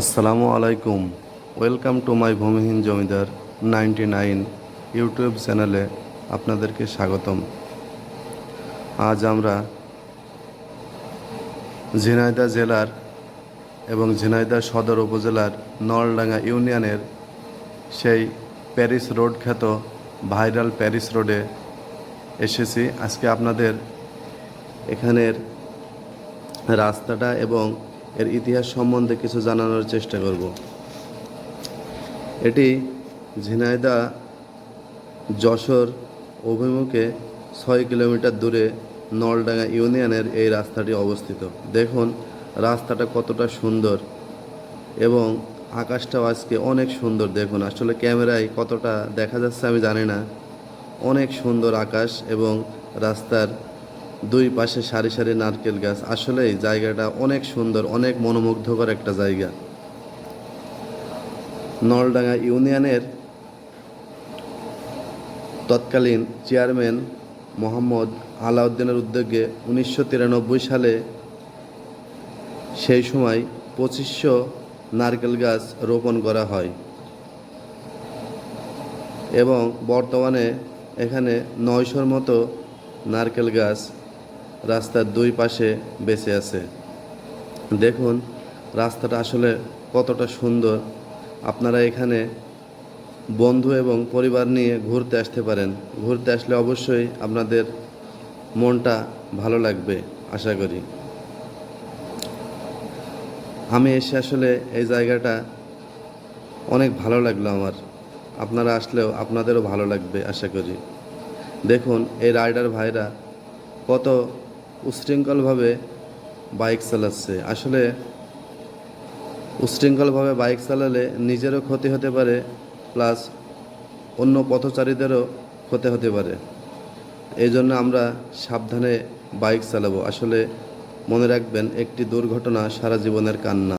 আসসালামু আলাইকুম। Welcome to my ভূমিহীন জমিদার নাইনটি নাইন ইউটিউব চ্যানেলে আপনাদেরকে স্বাগতম। আজ আমরা ঝিনাইদা জেলার এবং ঝিনাইদা সদর উপজেলার নলডাঙ্গা ইউনিয়নের সেই প্যারিস রোড খ্যাত ভাইরাল প্যারিস রোডে এসেছি। আজকে আপনাদের এখানের রাস্তাটা এবং এর ইতিহাস সম্বন্ধে কিছু জানানোর চেষ্টা করব। এটি ঝিনাইদা যশোর অভিমুখে ছয় কিলোমিটার দূরে নলডাঙ্গা ইউনিয়নের এই রাস্তাটি অবস্থিত। দেখুন, রাস্তাটা কতটা সুন্দর এবং আকাশটাও আজকে অনেক সুন্দর। দেখুন, আসলে ক্যামেরায় কতটা দেখা যাচ্ছে আমি জানি না। অনেক সুন্দর আকাশ এবং রাস্তার দুই পাশে সারি সারি নারকেল গাছ। আসলেই জায়গাটা অনেক সুন্দর, অনেক মনোমুগ্ধকর একটা জায়গা। নলডাঙ্গা ইউনিয়নের তৎকালীন চেয়ারম্যান মোহাম্মদ আলাউদ্দিনের উদ্যোগে উনিশশো তিরানব্বই সালে সেই সময় পঁচিশশো নারকেল গাছ রোপণ করা হয়। এবং বর্তমানে এখানে নয়শোর মতো নারকেল গাছ রাস্তার দুই পাশে বেঁচে আছে। দেখুন, রাস্তাটা আসলে কতটা সুন্দর। আপনারা এখানে বন্ধু এবং পরিবার নিয়ে ঘুরতে আসতে পারেন। ঘুরতে আসলে অবশ্যই আপনাদের মনটা ভালো লাগবে, আশা করি। আমি এসে আসলে এই জায়গাটা অনেক ভালো লাগল আমার। আপনারা আসলেও আপনাদেরও ভালো লাগবে, আশা করি। দেখুন, এই রাইডার ভাইরা কত উশৃঙ্খলভাবে বাইক চালাচ্ছে। আসলে উশৃঙ্খলভাবে বাইক চালালে নিজেরও ক্ষতি হতে পারে, প্লাস অন্য পথচারীদেরও ক্ষতি হতে পারে। এই জন্য আমরা সাবধানে বাইক চালাবো। আসলে মনে রাখবেন, একটি দুর্ঘটনা সারা জীবনের কান্না।